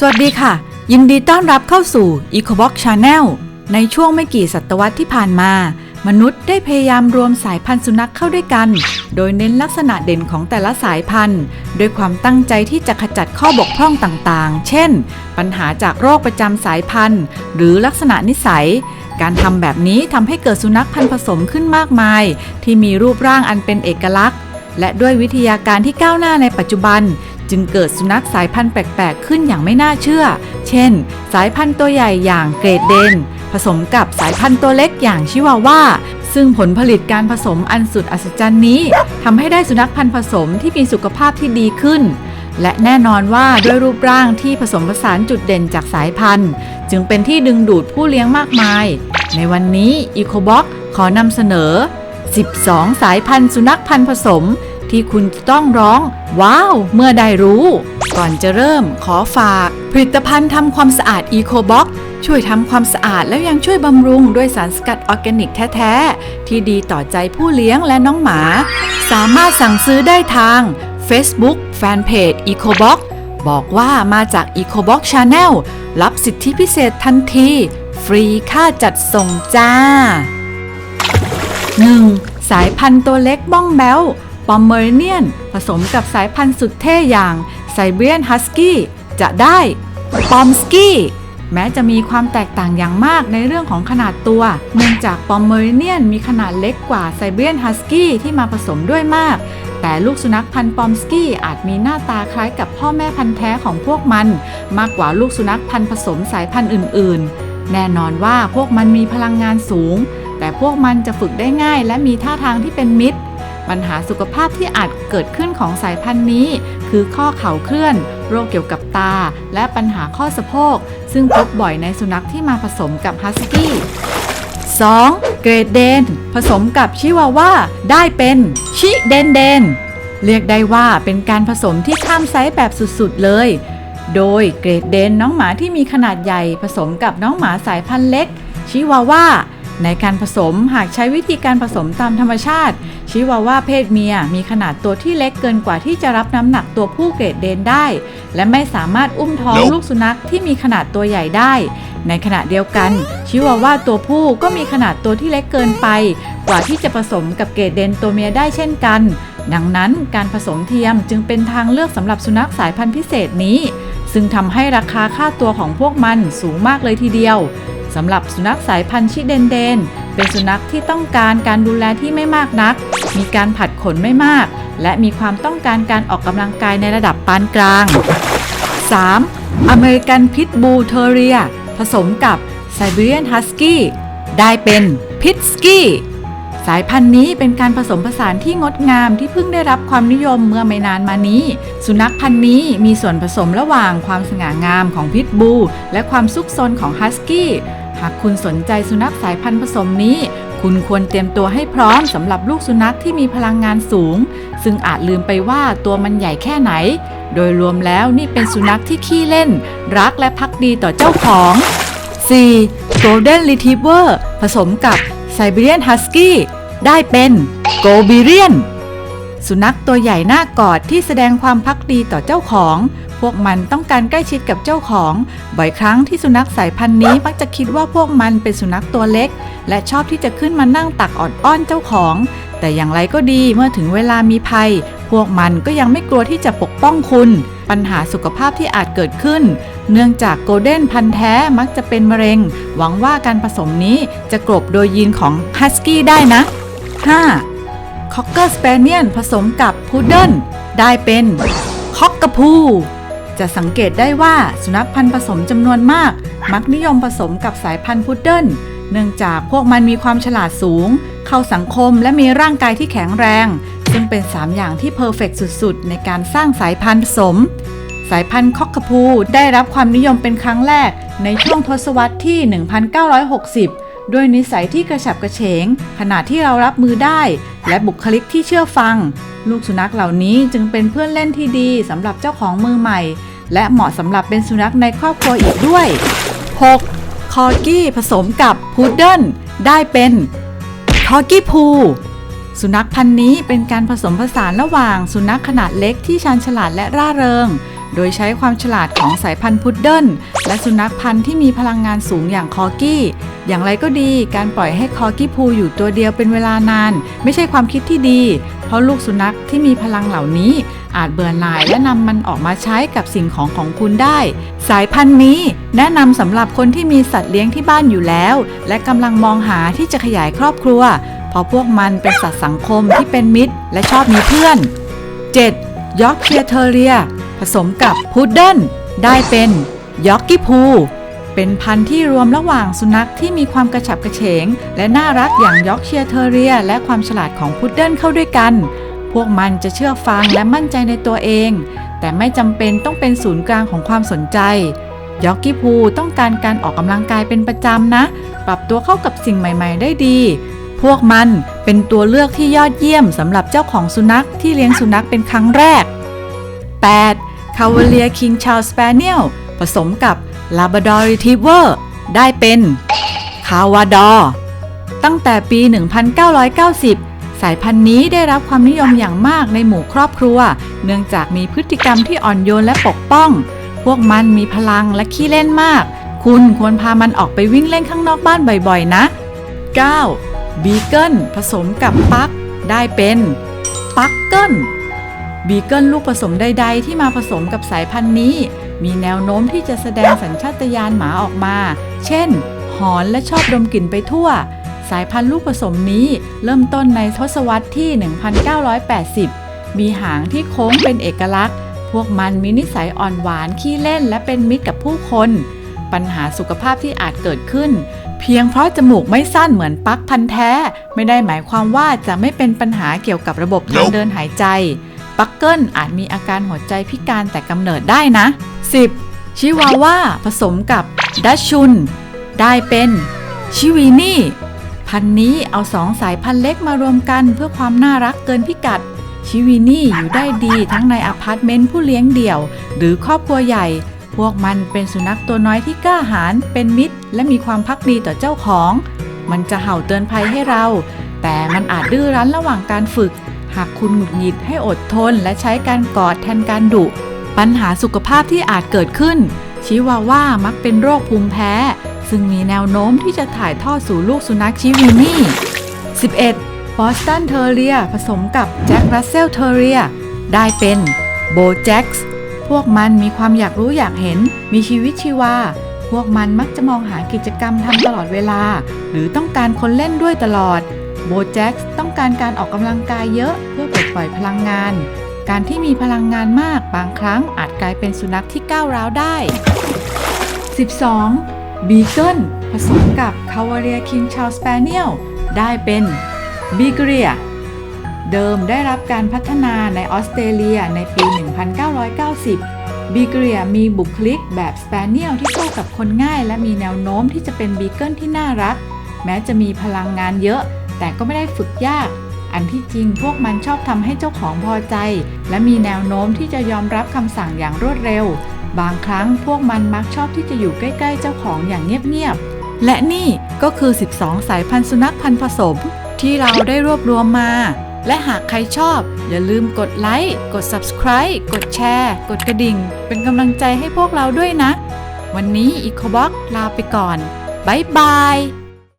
สวัสดีค่ะ ยินดีต้อนรับเข้าสู่ EcoBox Channel ในช่วงไม่กี่ศตวรรษที่ผ่านมา มนุษย์ได้พยายามรวมสายพันธุ์สุนัขเข้าด้วยกัน โดยเน้นลักษณะเด่นของแต่ละสายพันธุ์ด้วยความตั้งใจที่จะขจัดข้อบกพร่องต่างๆ เช่น ปัญหาจากโรคประจำสายพันธุ์ หรือลักษณะนิสัย การทำแบบนี้ทำให้เกิดสุนัขพันธุ์ผสมขึ้นมากมาย ที่มีรูปร่างอันเป็นเอกลักษณ์และด้วยวิทยาการที่ก้าวหน้าในปัจจุบัน จึงเกิดสุนัขสายพันธุ์แปลกๆ ขึ้นอย่างไม่น่าเชื่อ เช่น สายพันธุ์ตัวใหญ่อย่างเกรดเดน ผสมกับสายพันธุ์ตัวเล็กอย่างชิวาว่า ซึ่งผลผลิตการผสมอันสุดอัศจรรย์นี้ทำให้ได้สุนัขพันธุ์ผสมที่มีสุขภาพที่ดีขึ้น และแน่นอนว่าด้วยรูปร่างที่ผสมผสานจุดเด่นจากสายพันธุ์ จึงเป็นที่ดึงดูดผู้เลี้ยงมากมาย ในวันนี้ EcoBox ขอนำเสนอ 12 สายพันธุ์สุนัขพันธุ์ผสม ที่คุณต้องร้อง ว้าว เมื่อได้รู้ ก่อนจะเริ่มขอฝาก ผลิตภัณฑ์ทำความสะอาด EcoBox ช่วยทำความสะอาดแล้วยังช่วยบำรุงด้วยสารสกัดออร์แกนิกแท้ ๆ ที่ดีต่อใจผู้เลี้ยงและน้องหมา สามารถสั่งซื้อได้ทาง Facebook Fanpage EcoBox บอกว่ามาจาก EcoBox Channel รับสิทธิพิเศษทันที ฟรีค่าจัดส่งจ้า 1. สายพันธุ์ตัวเล็กบ้องแบล ปอมเมอรเนียน ผสมกับสายพันธุ์สุดเท่อย่างไซเบียนฮัสกี้จะได้ปอมสกี้แม้จะมีความแตกต่างอย่างมากในเรื่องของขนาดตัว เนื่องจากปอมเมอรเนียนมีขนาดเล็กกว่าไซเบียนฮัสกี้ที่มาผสมด้วยมาก แต่ลูกสุนัขพันธุ์ปอมสกี้อาจมีหน้าตาคล้ายกับพ่อแม่พันธุ์แท้ของพวกมัน มากกว่าลูกสุนัขพันธุ์ผสมสายพันธุ์อื่น ๆ แน่นอนว่าพวกมันมีพลังงานสูง แต่พวกมันจะฝึกได้ง่ายและมีท่าทางที่เป็นมิตร ปัญหาสุขภาพที่อาจเกิดขึ้นของสายพันธุ์นี้ คือข้อเข่าเคลื่อน โรคเกี่ยวกับตา และปัญหาข้อสะโพก ซึ่งพบบ่อยในสุนัขที่มาผสมกับฮัสกี้ 2. เกรดเดน ผสมกับชิวาว่า ได้เป็นชิเดนเดน เรียกได้ว่าเป็นการผสมที่ข้ามไซส์แบบสุดๆ เลย โดยเกรดเดนน้องหมาที่มีขนาดใหญ่ผสมกับน้องหมาสายพันธุ์เล็ก ชิวาว่า ในการผสมหากใช้วิธีการผสมตามธรรมชาติ ชิวาว่าเพศเมียมีขนาดตัวที่เล็กเกินกว่าที่จะรับน้ำหนักตัวผู้เกรดเดนได้ และไม่สามารถอุ้มท้อง Nope ลูกสุนัขที่มีขนาดตัวใหญ่ได้ ในขณะเดียวกัน ชิวาว่าตัวผู้ก็มีขนาดตัวที่เล็กเกินไป กว่าที่จะผสมกับเกรดเดนตัวเมียได้เช่นกัน ดังนั้นการผสมเทียมจึงเป็นทางเลือกสำหรับสุนัขสายพันธุ์พิเศษนี้ ซึ่งทำให้ราคาค่าตัวของพวกมันสูงมากเลยทีเดียว สำหรับสุนัขสายพันธุ์ชิเดนเดน เป็นสุนัขที่ต้องการการดูแลที่ไม่มากนัก มีการผัดขนไม่มาก และมีความต้องการการออกกำลังกายในระดับปานกลาง 3. อเมริกันพิทบูเทเรีย ผสมกับไซบีเรียนฮัสกี้ได้เป็นพิทสกี้สายพันธุ์นี้เป็นการผสมผสานที่งดงามที่เพิ่งได้รับความนิยมเมื่อไม่นานมานี้ สุนัขพันธุ์นี้มีส่วนผสมระหว่างความสง่างามของพิทบู และความซุกซนของฮัสกี้ หากคุณสนใจสุนัขสายพันธุ์ผสมนี้ คุณควรเตรียมตัวให้พร้อมสำหรับลูกสุนัขที่มีพลังงานสูง ซึ่งอาจลืมไปว่าตัวมันใหญ่แค่ไหน โดยรวมแล้วนี่เป็นสุนัขที่ขี้เล่น รักและพักดีต่อเจ้าของ 4. Golden Retriever ผสมกับ Siberian Husky ได้เป็น g o b i r i a n สุนัขตัวใหญ่หน้ากอดที่แสดงความพักดีต่อเจ้าของ พวกมันต้องการใกล้ชิดกับเจ้าของ บ่อยครั้งที่สุนัขสายพันธุ์นี้มักจะคิดว่าพวกมันเป็นสุนัขตัวเล็ก และชอบที่จะขึ้นมานั่งตักออดอ้อนเจ้าของ แต่อย่างไรก็ดีเมื่อถึงเวลามีภัย พวกมันก็ยังไม่กลัวที่จะปกป้องคุณ ปัญหาสุขภาพที่อาจเกิดขึ้น เนื่องจากโกลเด้นพันธุ์แท้มักจะเป็นมะเร็ง หวังว่าการผสมนี้จะกลบโดยยีนของฮัสกี้ได้นะ 5. คอกเกอร์สเปเนียนผสมกับพุดเดิ้ลได้เป็นคอกกระพู จะสังเกตได้ว่าสุนัขพันธุ์ผสมจำนวนมาก มักนิยมผสมกับสายพันธุ์พุดเดิ้ลเนื่องจากพวกมันมีความฉลาดสูง เข้าสังคมและมีร่างกายที่แข็งแรง ซึ่งเป็น 3 อย่างที่เพอร์เฟกสุดๆ ในการสร้างสายพันธุ์ผสม สายพันธุ์คอกกระพูได้รับความนิยมเป็นครั้งแรกในช่วงทศวรรษที่ 1960 ด้วยนิสัยที่กระฉับกระเฉงขนาดที่เรารับมือได้ และบุคลิกที่เชื่อฟัง ลูกสุนัขเหล่านี้จึงเป็นเพื่อนเล่นที่ดีสำหรับเจ้าของมือใหม่ และเหมาะสำหรับเป็นสุนัขในครอบครัวอีกด้วย 6. คอร์กี้ผสมกับพุดเดิ้ลได้เป็นคอร์กี้พูสุนัขพันธุ์นี้เป็นการผสมผสานระหว่างสุนัขขนาดเล็กที่ชาญฉลาดและร่าเริง โดยใช้ความฉลาดของสายพันธุ์พุดเดิ้ลและสุนัขพันธุ์ที่มีพลังงานสูงอย่างคอกี้ อย่างไรก็ดีการปล่อยให้คอกี้พูอยู่ตัวเดียวเป็นเวลานาน ไม่ใช่ความคิดที่ดี เพราะลูกสุนัขที่มีพลังเหล่านี้ อาจเบื่อหน่ายและนำมันออกมาใช้กับสิ่งของของคุณได้ สายพันธุ์นี้แนะนำสำหรับคนที่มีสัตว์เลี้ยงที่บ้านอยู่แล้ว และกำลังมองหาที่จะขยายครอบครัว เพราะพวกมันเป็นสัตว์สังคมที่เป็นมิตร และชอบมีเพื่อน 7. ยอร์กเชียเทอเรีย ผสมกับพุดเดิ้ลได้เป็นยอร์กี้พูเป็นพันธุ์ที่รวมระหว่างสุนัขที่มีความกระฉับกระเฉง และน่ารักอย่างยอร์กเชียเทเรีย และความฉลาดของพุดเดิ้ลเข้าด้วยกัน พวกมันจะเชื่อฟังและมั่นใจในตัวเอง แต่ไม่จำเป็นต้องเป็นศูนย์กลางของความสนใจยอกกี้พูต้องการการออกกำลังกายเป็นประจำนะ ปรับตัวเข้ากับสิ่งใหม่ ๆ ได้ดี พวกมันเป็นตัวเลือกที่ยอดเยี่ยมสำหรับเจ้าของสุนัขที่เลี้ยงสุนัขเป็นครั้งแรก 8. c a v a l i e r King Charles Spaniel ผสมกับ Labrador Retriever ได้เป็น c a v a d o r ตั้งแต่ปี 1990 สายพันธุ์นี้ได้รับความนิยมอย่างมากในหมู่ครอบครัว เนื่องจากมีพฤติกรรมที่อ่อนโยนและปกป้อง พวกมันมีพลังและขี้เล่นมาก คุณควรพามันออกไปวิ่งเล่นข้างนอกบ้านบ่อยๆ นะ 9. บีเกิลผสมกับปักได้เป็นปักเกิล บีเกิลลูกผสมใด ๆ ที่มาผสมกับสายพันธุ์นี้ มีแนวโน้มที่จะแสดงสัญชาตญาณหมาออกมา เช่น หอนและชอบดมกลิ่นไปทั่ว สายพันธุ์ลูกผสมนี้เริ่มต้นในทศวรรษที่ 1980 มีหางที่โค้งเป็นเอกลักษณ์ พวกมันมีนิสัยอ่อนหวานขี้เล่นและเป็นมิตรกับผู้คน ปัญหาสุขภาพที่อาจเกิดขึ้น เพียงเพราะจมูกไม่สั้นเหมือนปักพันแท้ ไม่ได้หมายความว่าจะไม่เป็นปัญหาเกี่ยวกับระบบทางเดินหายใจ ปักเกิลอาจมีอาการหัวใจพิการแต่กำเนิดได้นะ 10. ชิวาว่าผสมกับดัชชุน ได้เป็นชิวีนี่ พันนี้เอาสองสายพันธุ์เล็กมารวมกันเพื่อความน่ารักเกินพิกัด ชิวีนี่อยู่ได้ดีทั้งในอพาร์ตเมนต์ผู้เลี้ยงเดี่ยว หรือครอบครัวใหญ่ พวกมันเป็นสุนัขตัวน้อยที่กล้าหาญเป็นมิตร และมีความพักดีต่อเจ้าของ มันจะเห่าเตือนภัยให้เรา แต่มันอาจดื้อรั้นระหว่างการฝึก หากคุณหงุดหงิดให้อดทนและใช้การกอดแทนการดุ ปัญหาสุขภาพที่อาจเกิดขึ้น ชิวาว่ามักเป็นโรคภูมิแพ้ ซึ่งมีแนวโน้มที่จะถ่ายทอดสู่ลูกสุนัขชิวีนี่ 11. บอสตันเทอร์เรียผสมกับแจ็ครัสเซลเทอร์เรียได้เป็นโบแจ็คส์พวกมันมีความอยากรู้อยากเห็น มีชีวิตชีวา พวกมันมักจะมองหากิจกรรมทำตลอดเวลา หรือต้องการคนเล่นด้วยตลอด โบแจ็คต้องการการออกกำลังกายเยอะเพื่อปลดปล่อยพลังงาน การที่มีพลังงานมากบางครั้งอาจกลายเป็นสุนัขที่ก้าวร้าวได้ 12. บีเกิลผสมกับคาวาเรียคิงชา s สเปเนียลได้เป็นบีเกรียเดิมได้รับการพัฒนาในออสเตรเลียในปี 1990 บีเกรียมีบุคลิกแบบสเปเนียลที่เข้ากับคนง่าย และมีแนวโน้มที่จะเป็นบีเกิลที่น่ารัก แม้จะมีพลังงานเยอะ แต่ก็ไม่ได้ฝึกยาก อันที่จริงพวกมันชอบทำให้เจ้าของพอใจ และมีแนวโน้มที่จะยอมรับคำสั่งอย่างรวดเร็ว บางครั้งพวกมันมักชอบที่จะอยู่ใกล้ ๆ เจ้าของอย่างเงียบๆ และนี่ก็คือ 12 สายพันธุ์สุนัขพันธุ์ผสม ที่เราได้รวบรวมมาและหากใครชอบ อย่าลืมกดไลค์ กด subscribe กดแชร์ กดกระดิ่ง เป็นกำลังใจให้พวกเราด้วยนะ วันนี้อีโคบ็อกลาไปก่อน บ๊ายบาย